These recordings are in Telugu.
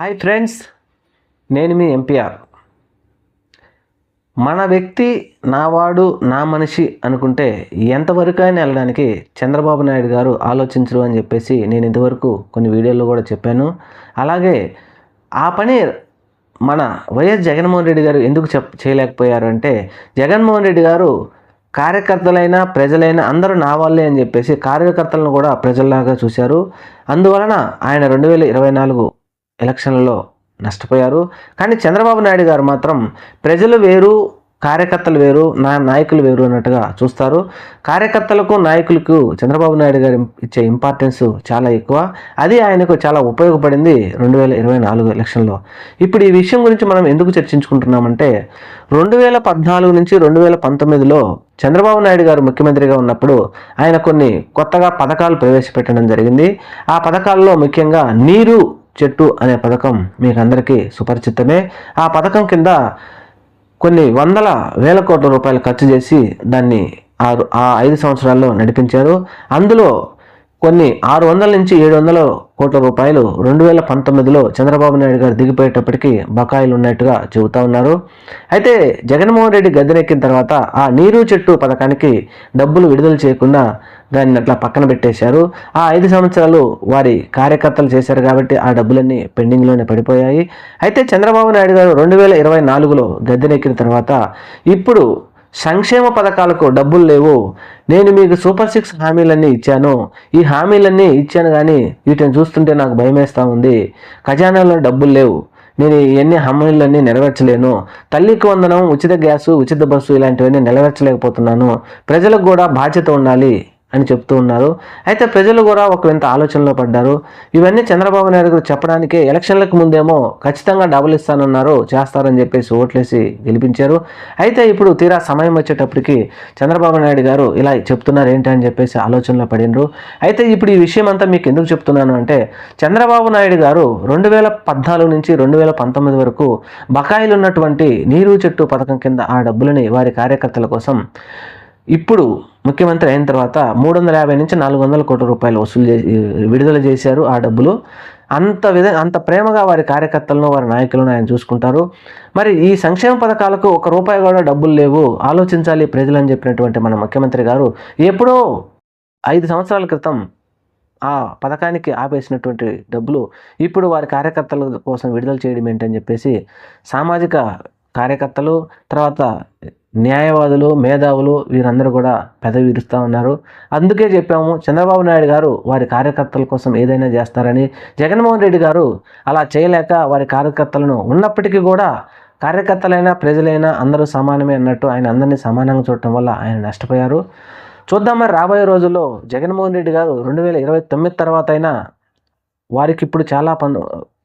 హాయ్ ఫ్రెండ్స్ నేను మీ ఎంపీఆర్ మన వ్యక్తి నావాడు నా మనిషి అనుకుంటే ఎంతవరకు అయినా వెళ్ళడానికి చంద్రబాబు నాయుడు గారు ఆలోచించరు అని చెప్పేసి నేను ఇంతవరకు కొన్ని వీడియోల్లో కూడా చెప్పాను. అలాగే ఆ పని మన వైఎస్ జగన్మోహన్ రెడ్డి గారు ఎందుకు చెప్ చేయలేకపోయారు అంటే జగన్మోహన్ రెడ్డి గారు కార్యకర్తలైనా ప్రజలైనా అందరూ నా వాళ్ళే అని చెప్పేసి కార్యకర్తలను కూడా ప్రజల్లాగా చూశారు. అందువలన ఆయన రెండు వేల ఇరవై నాలుగు ఎలక్షన్లలో నష్టపోయారు. కానీ చంద్రబాబు నాయుడు గారు మాత్రం ప్రజలు వేరు కార్యకర్తలు వేరు నా నాయకులు వేరు అన్నట్టుగా చూస్తారు. కార్యకర్తలకు నాయకులకు చంద్రబాబు నాయుడు గారు ఇచ్చే ఇంపార్టెన్స్ చాలా ఎక్కువ. అది ఆయనకు చాలా ఉపయోగపడింది రెండు వేల ఇరవై నాలుగు ఎలక్షన్లో. ఇప్పుడు ఈ విషయం గురించి మనం ఎందుకు చర్చించుకుంటున్నామంటే రెండు వేల పద్నాలుగు నుంచి రెండు వేల పంతొమ్మిదిలో చంద్రబాబు నాయుడు గారు ముఖ్యమంత్రిగా ఉన్నప్పుడు ఆయన కొన్ని కొత్తగా పథకాలు ప్రవేశపెట్టడం జరిగింది. ఆ పథకాల్లో ముఖ్యంగా నీరు చెట్టు అనే పథకం మీకందరికీ సుపరిచితమే. ఆ పథకం కింద కొన్ని వందల వేల కోట్ల రూపాయలు ఖర్చు చేసి దాన్ని ఆరు ఆ ఐదు సంవత్సరాల్లో నడిపించారు. అందులో కొన్ని ఆరు వందల నుంచి ఏడు వందల కోట్ల రూపాయలు రెండు వేల పంతొమ్మిదిలో చంద్రబాబు నాయుడు గారు దిగిపోయేటప్పటికి బకాయిలు ఉన్నట్టుగా చెబుతా ఉన్నారు. అయితే జగన్మోహన్ రెడ్డి గద్దెనెక్కిన తర్వాత ఆ నీరు చెట్టు పథకానికి డబ్బులు విడుదల చేయకుండా దాన్ని అట్లా పక్కన పెట్టేశారు. ఆ ఐదు సంవత్సరాలు వారి కార్యకర్తలు చేశారు కాబట్టి ఆ డబ్బులన్నీ పెండింగ్లోనే పడిపోయాయి. అయితే చంద్రబాబు నాయుడు గారు రెండు వేల ఇరవై నాలుగులో గద్దెనెక్కిన తర్వాత ఇప్పుడు సంక్షేమ పథకాలకు డబ్బులు లేవు. నేను మీకు సూపర్ సిక్స్ హామీలన్నీ ఇచ్చాను. ఈ హామీలన్నీ ఇచ్చాను కానీ వీటిని చూస్తుంటే నాకు భయమేస్తూ ఉంది. ఖజానాలో డబ్బులు లేవు. నేను ఇవన్నీ హామీలన్నీ నెరవేర్చలేను. తల్లికి వందనం ఉచిత గ్యాసు ఉచిత బస్సు ఇలాంటివన్నీ నెరవేర్చలేకపోతున్నాను. ప్రజలకు కూడా బాధ్యత ఉండాలి. అని చెప్తూ ఉన్నారు. అయితే ప్రజలు కూడా ఒక వింత ఆలోచనలో పడ్డారు. ఇవన్నీ చంద్రబాబు నాయుడు గారు చెప్పడానికే ఎలక్షన్లకు ముందేమో ఖచ్చితంగా డబుల్ ఇస్తానన్నారు చేస్తారని చెప్పేసి ఓట్లేసి గెలిపించారు. అయితే ఇప్పుడు తీరా సమయం వచ్చేటప్పటికి చంద్రబాబు నాయుడు గారు ఇలా చెప్తున్నారు ఏంటి అని చెప్పేసి ఆలోచనలో పడినరు అయితే ఇప్పుడు ఈ విషయం అంతా మీకు ఎందుకు చెప్తున్నాను అంటే చంద్రబాబు నాయుడు గారు రెండు వేల పద్నాలుగు నుంచి రెండు వేల పంతొమ్మిది వరకు బకాయిలు ఉన్నటువంటి నీరు చెట్టు పథకం కింద ఆ డబ్బులని వారి కార్యకర్తల కోసం ఇప్పుడు ముఖ్యమంత్రి అయిన తర్వాత మూడు వందల యాభై నుంచి నాలుగు వందల కోట్ల రూపాయలు వసూలు చేసి విడుదల చేశారు ఆ డబ్బులు. అంత విధ అంత ప్రేమగా వారి కార్యకర్తలను వారి నాయకులను ఆయన చూసుకుంటారు. మరి ఈ సంక్షేమ పథకాలకు ఒక రూపాయి కూడా డబ్బులు లేవు. ఆలోచించాలి ప్రజలు అని చెప్పినటువంటి మన ముఖ్యమంత్రి గారు. ఎప్పుడో ఐదు సంవత్సరాల క్రితం ఆ పథకానికి ఆపేసినటువంటి డబ్బులు ఇప్పుడు వారి కార్యకర్తల కోసం విడుదల చేయడం ఏంటని చెప్పేసి సామాజిక కార్యకర్తలు తర్వాత న్యాయవాదులు మేధావులు వీరందరూ కూడా పెదవిరుస్తూ ఉన్నారు. అందుకే చెప్పాము చంద్రబాబు నాయుడు గారు వారి కార్యకర్తల కోసం ఏదైనా చేస్తారని. జగన్మోహన్ రెడ్డి గారు అలా చేయలేక వారి కార్యకర్తలను ఉన్నప్పటికీ కూడా కార్యకర్తలైనా ప్రజలైనా అందరూ సమానమే అన్నట్టు ఆయన అందరినీ సమానంగా చూడటం వల్ల ఆయన నష్టపోయారు. చూద్దాం మరి రాబోయే రోజుల్లో జగన్మోహన్ రెడ్డి గారు రెండు వేల ఇరవై తొమ్మిది తర్వాత అయినా వారికి ఇప్పుడు చాలా పను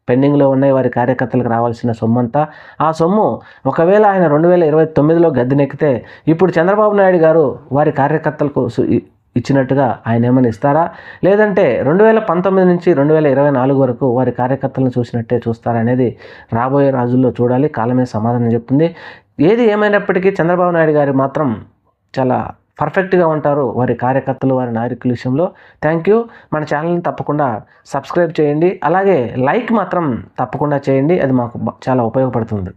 పెండింగ్లో ఉన్నాయి వారి కార్యకర్తలకు రావాల్సిన సొమ్ము అంతా ఆ సొమ్ము ఒకవేళ ఆయన రెండు వేల ఇరవై తొమ్మిదిలో గద్దెనెక్కితే ఇప్పుడు చంద్రబాబు నాయుడు గారు వారి కార్యకర్తలకు సు- ఇచ్చినట్టుగా ఆయన ఏమైనా ఇస్తారా? లేదంటే రెండు వేల పంతొమ్మిది నుంచి రెండు వేల ఇరవై నాలుగు వరకు వారి కార్యకర్తలను చూసినట్టే చూస్తారా అనేది రాబోయే రోజుల్లో చూడాలి. కాలమే సమాధానం చెప్తుంది. ఏది ఏమైనప్పటికీ చంద్రబాబు నాయుడు గారు మాత్రం చాలా పర్ఫెక్ట్గా ఉంటారు వారి కార్యకర్తలు వారి నాయకుల విషయంలో. Thank you. మన ఛానల్ని తప్పకుండా సబ్స్క్రైబ్ చేయండి. అలాగే లైక్ మాత్రం తప్పకుండా చేయండి. అది మాకు చాలా ఉపయోగపడుతుంది.